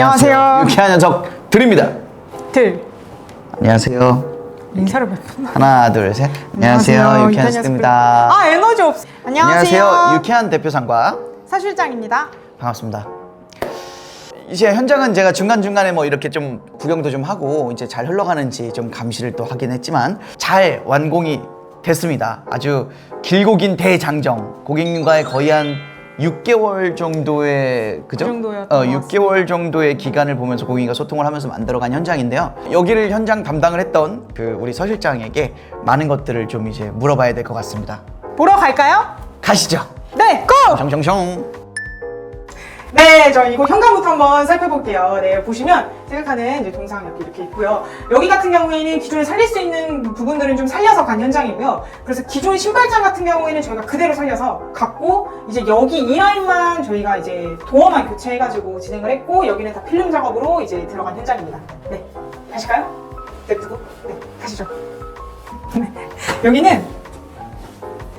안녕하세요. 유쾌한 녀석 드립니다. 들 안녕하세요. 인사를 몇 번. 하나, 둘, 셋. 안녕하세요. 유쾌한 녀석입니다. 아 에너지 없. 안녕하세요. 유쾌한 대표상과 사실장입니다. 반갑습니다. 이제 현장은 제가 중간중간에 뭐 이렇게 좀 구경도 좀 하고 이제 잘 흘러가는지 좀 감시를 또 하긴 했지만 잘 완공이 됐습니다. 아주 길고 긴 대장정. 고객님과의 거의 한 6개월 정도의 그죠? 그 정도였던 어, 것 6개월 정도의 기간을 보면서 고객님과 소통을 하면서 만들어간 현장인데요. 여기를 현장 담당을 했던 그 우리 서 실장에게 많은 것들을 좀 이제 물어봐야 될 것 같습니다. 보러 갈까요? 가시죠. 네, 고! 정정정. 네, 저 이곳 현관부터 한번 살펴볼게요. 네, 보시면 생각하는 이제 동상 이렇게, 이렇게 있고요. 여기 같은 경우에는 기존에 살릴 수 있는 부분들은 좀 살려서 간 현장이고요. 그래서 기존 신발장 같은 경우에는 저희가 그대로 살려서 갔고, 이제 여기 이 라인만 저희가 이제 도어만 교체해가지고 진행을 했고, 여기는 다 필름 작업으로 이제 들어간 현장입니다. 네, 가실까요? 냅두고, 네, 가시죠. 네, 여기는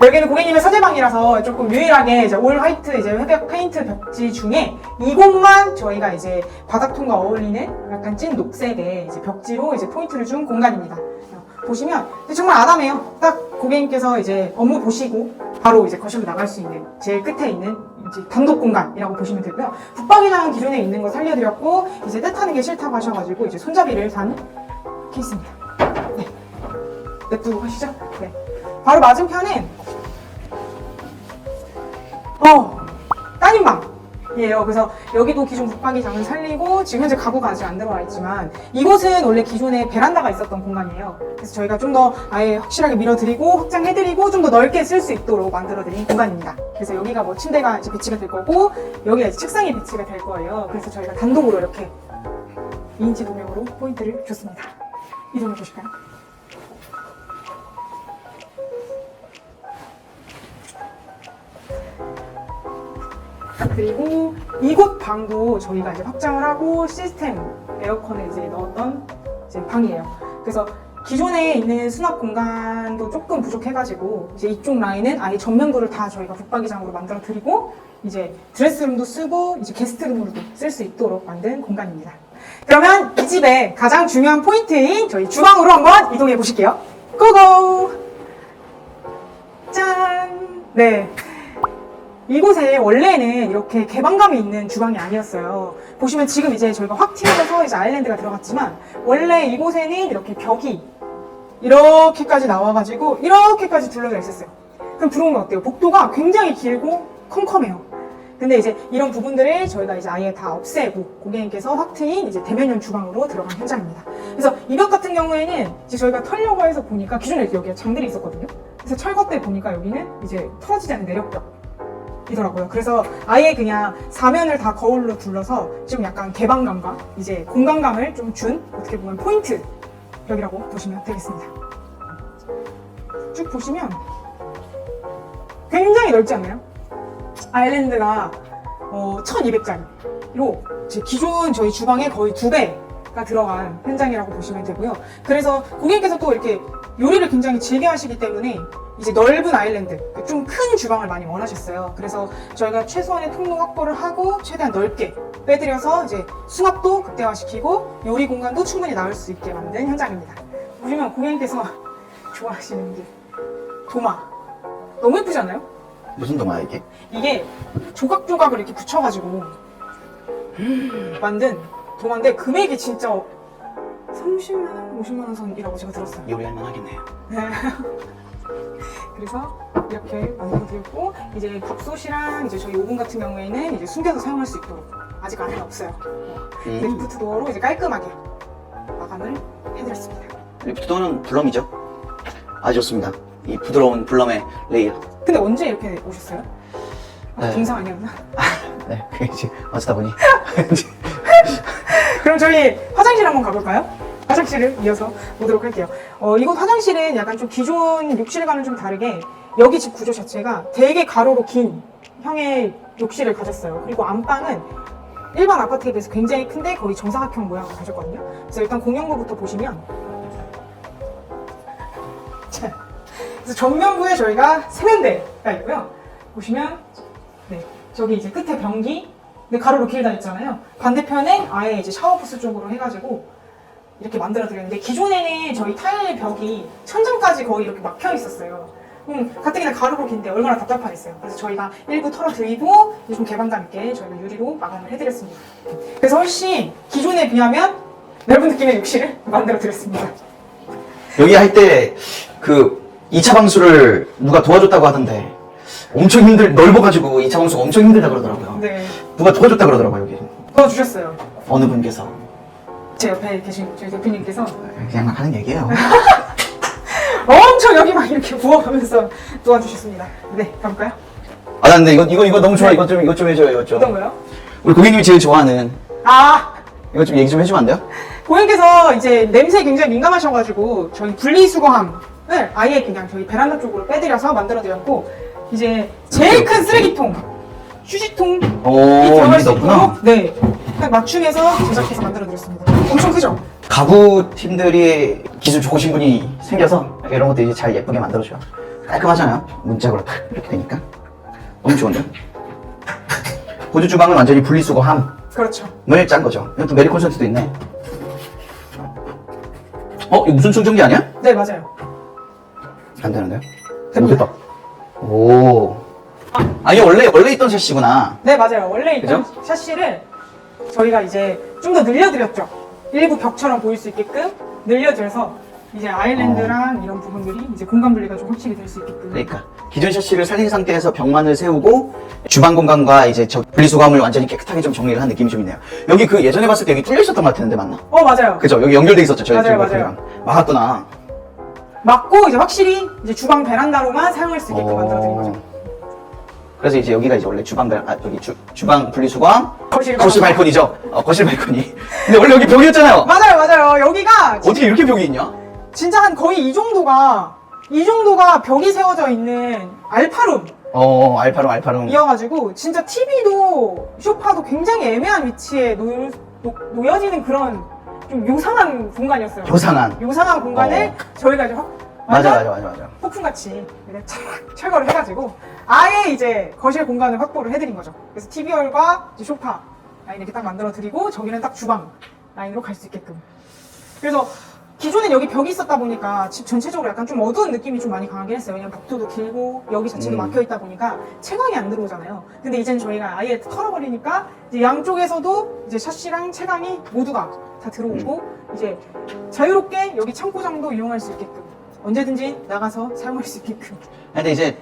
여기는 고객님의 서재방이라서 조금 유일하게 이제 올 화이트 이제 흑백 페인트 벽지 중에 이곳만 저희가 이제 바닥톤과 어울리는 약간 찐 녹색의 이제 벽지로 이제 포인트를 준 공간입니다. 보시면 정말 아담해요. 딱 고객님께서 이제 업무 보시고 바로 이제 거실로 나갈 수 있는 제일 끝에 있는 이제 단독 공간이라고 보시면 되고요. 붙박이장은 기존에 있는 거 살려드렸고 이제 뜻하는 게 싫다고 하셔가지고 이제 손잡이를 단 케이스입니다. 네. 냅두고 가시죠. 네. 바로 맞은편은 어 따님방 이에요. 그래서 여기도 기존 붙박이장을 살리고 지금 현재 가구가 아직 안 들어와 있지만 이곳은 원래 기존에 베란다가 있었던 공간이에요. 그래서 저희가 좀 더 아예 확실하게 밀어드리고 확장해드리고 좀 더 넓게 쓸 수 있도록 만들어드린 공간입니다. 그래서 여기가 뭐 침대가 이제 배치가 될 거고 여기가 이제 책상이 배치가 될 거예요. 그래서 저희가 단독으로 이렇게 2인치 도명으로 포인트를 줬습니다. 이동해 보실까요? 그리고 이곳 방도 저희가 이제 확장을 하고 시스템 에어컨을 이제 넣었던 이제 방이에요. 그래서 기존에 있는 수납 공간도 조금 부족해가지고 이제 이쪽 라인은 아예 전면부를 다 저희가 붙박이장으로 만들어 드리고 이제 드레스룸도 쓰고 이제 게스트룸으로도 쓸 수 있도록 만든 공간입니다. 그러면 이 집의 가장 중요한 포인트인 저희 주방으로 한번 이동해 보실게요. 고고! 짠! 네. 이곳에 원래는 이렇게 개방감이 있는 주방이 아니었어요. 보시면 지금 이제 저희가 확 튀어져서 이제 아일랜드가 들어갔지만 원래 이곳에는 이렇게 벽이 이렇게까지 나와가지고 이렇게까지 둘러져 있었어요. 그럼 들어오면 어때요? 복도가 굉장히 길고 컴컴해요. 근데 이제 이런 부분들을 저희가 이제 아예 다 없애고 고객님께서 확 트인 이제 대면형 주방으로 들어간 현장입니다. 그래서 이벽 같은 경우에는 이제 저희가 털려고 해서 보니까 기존에 여기에 장들이 있었거든요. 그래서 철거 때 보니까 여기는 이제 털어지지 않는 내력벽. 이더라고요. 그래서 아예 그냥 사면을 다 거울로 둘러서 좀 약간 개방감과 이제 공간감을 좀 준 어떻게 보면 포인트 벽이라고 보시면 되겠습니다. 쭉 보시면 굉장히 넓지 않나요? 아일랜드가 어, 1200짜리로 기존 저희 주방의 거의 두 배가 들어간 현장이라고 보시면 되고요. 그래서 고객님께서 또 이렇게 요리를 굉장히 즐겨 하시기 때문에 이제 넓은 아일랜드, 좀 큰 주방을 많이 원하셨어요. 그래서 저희가 최소한의 통로 확보를 하고 최대한 넓게 빼드려서 이제 수납도 극대화시키고 요리 공간도 충분히 나올 수 있게 만든 현장입니다. 보시면 고객님께서 좋아하시는 게 도마. 너무 예쁘지 않아요? 무슨 도마 이게? 이게 조각조각을 이렇게 붙여가지고 만든 도마인데 금액이 진짜 30만원, 50만원 선이라고 제가 들었어요. 요리할 만하겠네요. 네. 그래서 이렇게 만들어 드렸고 이제 밥솥이랑 이제 저희 오븐 같은 경우에는 이제 숨겨서 사용할 수 있도록 아직 안에 없어요. 음. 리프트 도어로 이제 깔끔하게 마감을 해드렸습니다. 리프트 도어는 블럼이죠. 아주 좋습니다. 이 부드러운 블럼의 레이어. 근데 언제 이렇게 오셨어요? 아, 네. 동상 아니었나? 네, 그게 이제 어쩌다 보니. 그럼 저희 화장실 한번 가볼까요? 화장실을 이어서 보도록 할게요. 어, 이곳 화장실은 약간 좀 기존 욕실과는 좀 다르게 여기 집 구조 자체가 되게 가로로 긴 형의 욕실을 가졌어요. 그리고 안방은 일반 아파트에 비해서 굉장히 큰데 거의 정사각형 모양을 가졌거든요. 그래서 일단 공용부부터 보시면 자, 그래서 정면부에 저희가 세면대가 있고요. 보시면 네, 저기 이제 끝에 변기 근데 가로로 길다 했잖아요. 반대편에 아예 이제 샤워부스 쪽으로 해가지고 이렇게 만들어 드렸는데 기존에는 저희 타일 벽이 천장까지 거의 이렇게 막혀 있었어요. 음, 가뜩이나 가로로 긴데 얼마나 답답하겠어요. 그래서 저희가 일부 털어드리고 좀 개방감 있게 저희가 유리로 마감을 해드렸습니다. 그래서 훨씬 기존에 비하면 넓은 느낌의 욕실을 만들어 드렸습니다. 여기 할 때 그 2차 방수를 누가 도와줬다고 하던데 엄청 힘들 넓어가지고 2차 방수가 엄청 힘들다 그러더라고요. 네, 누가 도와줬다 그러더라고요 여기. 도와주셨어요. 어느 분께서 제 옆에 계신 저희 대표님께서 그냥 막 하는 얘기예요. 엄청 여기 막 이렇게 부어가면서 도와주셨습니다. 네, 가볼까요? 아, 나 근데 이거 이거 이거 너무 좋아. 이것 좀 이것 좀 해줘요. 이것 좀. 어떤 거요? 우리 고객님이 제일 좋아하는 아, 이거 좀 얘기 좀 해주면 안 돼요? 고객님께서 이제 냄새 굉장히 민감하셔가지고 저희 분리수거함을 아예 그냥 저희 베란다 쪽으로 빼드려서 만들어드렸고 이제 제일 큰 쓰레기통, 휴지통 이 오, 들어갈 수 있도록 넣 딱 맞춤해서 제작해서 만들어드렸습니다. 엄청 크죠? 가구 팀들이 기술 좋으신 분이 생겨서 이런 것도 이제 잘 예쁘게 만들어줘요. 깔끔하잖아요. 문짝으로 딱 이렇게 되니까 너무 좋은데. 보조 주방은 완전히 분리수거함을 그렇죠. 짠 거죠. 이것도 메리 콘센트도 있네. 어, 이거 무슨 충전기 아니야? 네, 맞아요. 안 되는데요? 됐다. 오. 아, 이게 원래 원래 있던 샷이구나. 네, 맞아요. 원래 있던? 샤시를 저희가 이제 좀 더 늘려드렸죠. 일부 벽처럼 보일 수 있게끔 늘려드려서 이제 아일랜드랑 이런 부분들이 이제 공간 분리가 좀 확실히 될 수 있게끔. 그러니까 기존 셔츠를 살린 상태에서 벽만을 세우고 주방 공간과 이제 저 분리수거함을 완전히 깨끗하게 좀 정리를 한 느낌이 좀 있네요. 여기 그 예전에 봤을 때 여기 뚫려 있었던 것 같았는데 맞나? 어, 맞아요. 그죠? 여기 연결돼 있었죠. 저희 맞아요, 맞아요. 와이프랑. 막았구나. 맞고 이제 확실히 이제 주방 베란다로만 사용할 수 있게끔 만들어드린 거죠. 어. 그래서 이제 여기가 이제 원래 주방 벨- 아 여기 주, 주방 분리수거함 거실 거실. 발코니죠. 어, 거실 발코니. 근데 원래 여기 벽이었잖아요. 맞아요, 맞아요. 여기가 진- 어떻게 이렇게 벽이 있냐? 진짜 한 거의 이 정도가 이 정도가 벽이 세워져 있는 알파룸이어가지고 어 알파룸 알파룸. 진짜 TV도 소파도 굉장히 애매한 위치에 놓, 놓, 놓 여지는 그런 좀 요상한 공간이었어요. 요상한. 요상한 공간을 저희가 이제 확 맞아 맞아 맞아 맞아. 폭풍같이 이렇게 착 철거를 해가지고 아예 이제 거실 공간을 확보를 해드린 거죠. 그래서 TV홀과 이제 소파 라인 이렇게 딱 만들어 드리고 저기는 딱 주방 라인으로 갈 수 있게끔. 그래서 기존엔 여기 벽이 있었다 보니까 집 전체적으로 약간 좀 어두운 느낌이 좀 많이 강하긴 했어요. 왜냐면 벽도도 길고 여기 자체도 음. 막혀 있다 보니까 채광이 안 들어오잖아요. 근데 이제는 저희가 아예 털어버리니까 이제 양쪽에서도 이제 샤시랑 채광이 모두가 다 들어오고 이제 자유롭게 여기 창고장도 이용할 수 있게끔 언제든지 나가서 사용할 수 있게끔 근데 이제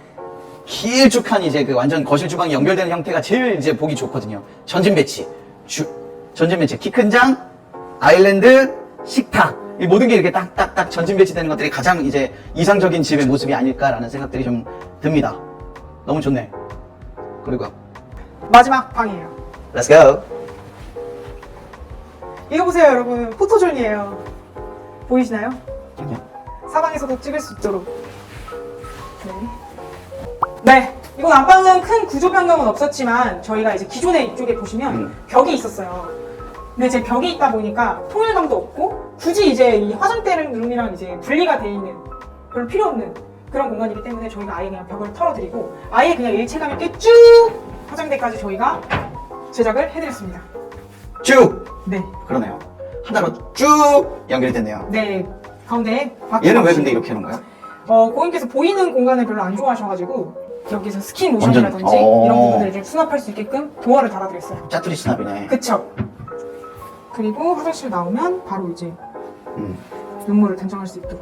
길쭉한 이제 그 완전 거실 주방이 연결되는 형태가 제일 이제 보기 좋거든요. 전진 배치, 주, 전진 배치, 키 큰 장, 아일랜드, 식탁. 이 모든 게 이렇게 딱딱딱 전진 배치되는 것들이 가장 이제 이상적인 집의 모습이 아닐까라는 생각들이 좀 듭니다. 너무 좋네. 그리고 마지막 방이에요. Let's go. 이거 보세요, 여러분. 포토존이에요. 보이시나요? 사방에서도 찍을 수 있도록. 네. 네. 이건 안방은 큰 구조 변경은 없었지만 저희가 이제 기존에 이쪽에 보시면 음. 벽이 있었어요. 근데 이제 벽이 있다 보니까 통일감도 없고 굳이 이제 이 화장대룸이랑 이제 분리가 돼 있는 별로 필요 없는 그런 공간이기 때문에 저희가 아예 그냥 벽을 털어드리고 아예 그냥 일체감 있게 쭉 화장대까지 저희가 제작을 해드렸습니다. 쭉. 네. 그러네요. 하나로 쭉 연결이 됐네요. 네. 가운데 얘는 왜 근데 이렇게 하는 거야? 어, 고객님께서 보이는 공간을 별로 안 좋아하셔가지고 여기서 스킨 로션이라든지 완전- 어. 이런 부분들을 좀 수납할 수 있게끔 도어를 달아드렸어요. 짜투리 수납이네. 그쵸? 그리고 화장실 나오면 바로 이제 음. 눈물을 단정할 수 있도록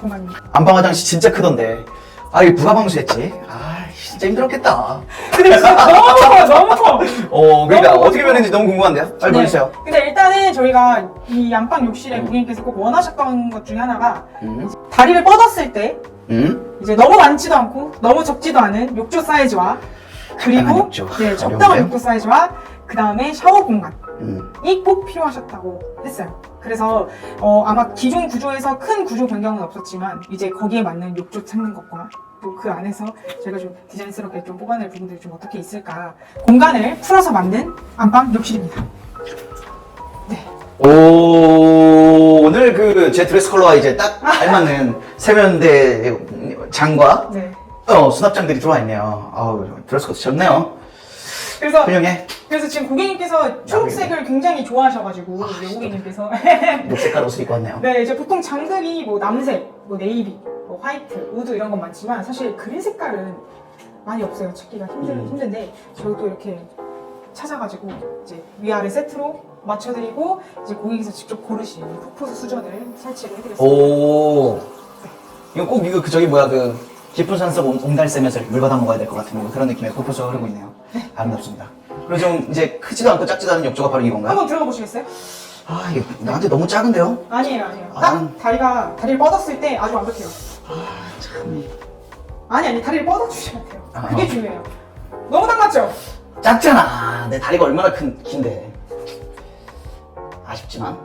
공간입니다. 안방 화장실 진짜 크던데. 아, 이게 누가 방수했지? 아, 진짜 힘들었겠다. 근데 진짜 너무 커요, 너무 커! 어, 그러니까 너무 어떻게 변했는지 너무 궁금한데요? 빨리 네. 보여주세요. 근데 일단은 저희가 이 안방 욕실에 고객님께서 꼭 원하셨던 것 중에 하나가 음, 다리를 뻗었을 때 음, 이제 너무 많지도 않고 너무 적지도 않은 욕조 사이즈와 적당한 그리고 욕조. 네, 적당한 어려운데요? 욕조 사이즈와 그 다음에 샤워 공간이 음. 꼭 필요하셨다고 했어요. 그래서 어, 아마 기존 구조에서 큰 구조 변경은 없었지만 이제 거기에 맞는 욕조 찾는 것과 또 그 안에서 저희가 좀 디자인스럽게 좀 뽑아낼 부분들이 좀 어떻게 있을까 공간을 풀어서 만든 안방 욕실입니다. 네. 오, 오늘 그 제 드레스 컬러와 이제 딱 알맞는 세면대 장과 네. 어, 수납장들이 들어와 있네요. 아우, 드레스 코드 좋네요. 그래서 훌륭해. 그래서 지금 고객님께서 초록색을 굉장히 좋아하셔가지고 이제 고객님께서 녹색깔 옷을 입고 왔네요. 네 이제 보통 장들이 뭐 남색, 뭐 네이비, 뭐 화이트, 우드 이런 건 많지만 사실 그린 색깔은 많이 없어요 찾기가 힘들, 음. 힘든데 저희도 이렇게 찾아가지고 이제 위아래 세트로 맞춰드리고 이제 고객님께서 직접 고르신 푸푸스 수전을 설치를 해드렸습니다. 오. 이거 꼭 이거 그 저기 뭐야 그 깊은 산속 온- 온달샘에서 물 받아 먹어야 될 것 같은 그런 느낌의 코프가 흐르고 있네요. 아름답습니다. 그리고 좀 이제 크지도 않고 작지도 않은 욕조가 바로 이건가요? 한번 들어가 보시겠어요? 아 이게 나한테 너무 작은데요? 아니에요, 아니에요. 아, 딱 나는- 다리가 다리를 뻗었을 때 아주 완벽해요. 참 아니 아니 다리를 뻗어 주시면 돼요. 아, 그게 어. 중요해요. 너무 딱 맞죠? 작잖아. 내 다리가 얼마나 큰 긴데. 아쉽지만.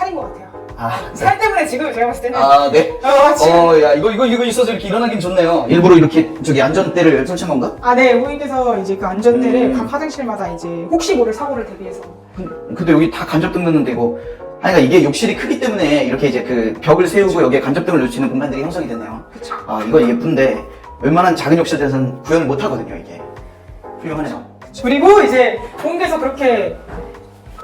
살인 것 같아요. 아, 네. 살 때문에 지금 제가 봤을 때는 아 네. 어, 지금 어, 야 이거 이거 이거 있어서 이렇게 일어나긴 좋네요. 일부러 이렇게 저기 안전대를 설치한 건가? 아, 네, 고객님께서 이제 그 안전대를 음. 각 화장실마다 이제 혹시 모를 사고를 대비해서 근- 근데 여기 다 간접등 넣는데 이거 아니 그러니까 이게 욕실이 크기 때문에 이렇게 이제 그 벽을 세우고 여기에 간접등을 놓치는 공간들이 형성이 됐네요. 그쵸. 아 이건 예쁜데 웬만한 작은 욕실에서는 구현을 못 하거든요 이게. 훌륭하네요. 그리고 이제 고객님께서 그렇게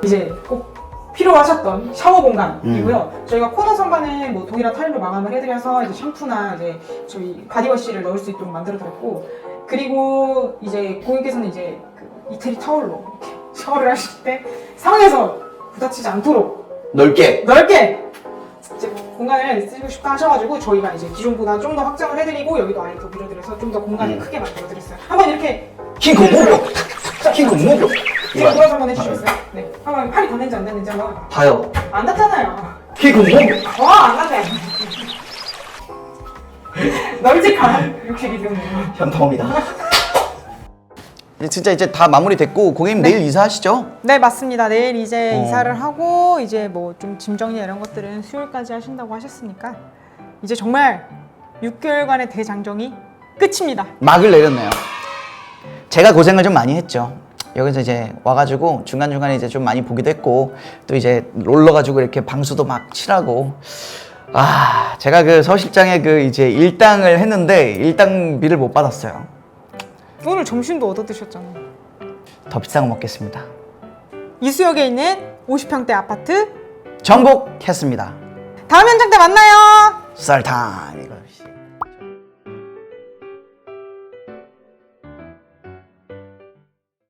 이제 꼭 필요하셨던 샤워 공간이고요. 음. 저희가 코너 선반은 뭐 동일한 타일로 마감을 해드려서 이제 샴푸나 이제 저희 바디워시를 넣을 수 있도록 만들어드렸고 그리고 이제 고객님께서는 이제 그 이태리 타월로 이렇게 샤워를 하실 때 상에서 부딪히지 않도록 넓게. 넓게 이제 공간을 쓰고 싶다 하셔가지고 저희가 이제 기존보다 좀 더 확장을 해드리고 여기도 아예 더 밀어드려서 좀 더 공간을 음. 크게 만들어드렸어요. 한번 이렇게 킹콩 목욕. 킹콩 목욕. 지금 돌아서 한번 해주시겠어요? 네. 한번 팔이 닿는지 안 닿는지 한번. 봐요. 안 닿잖아요. 킹콩 목욕. 와, 안 닿네. 널찍한 욕실이 되네요. 현타옵니다. 진짜 이제 다 마무리됐고 고객님 내일 이사하시죠? 네, 맞습니다. 내일 이제 어. 이사를 하고 이제 뭐 좀 짐 정리 이런 것들은 수요일까지 하신다고 하셨으니까 이제 정말 6개월간의 대장정이 끝입니다. 막을 내렸네요. 제가 고생을 좀 많이 했죠. 여기서 이제 와가지고 중간중간에 이제 좀 많이 보기도 했고 또 이제 롤러 가지고 이렇게 방수도 막 칠하고 아 제가 그 서실장의 그 이제 일당을 했는데 일당비를 못 받았어요. 오늘 점심도 얻어 드셨잖아 요. 더 비싼 거 먹겠습니다. 이수역에 있는 50평대 아파트 정복했습니다. 다음 현장 때 만나요. 썰탄 이거.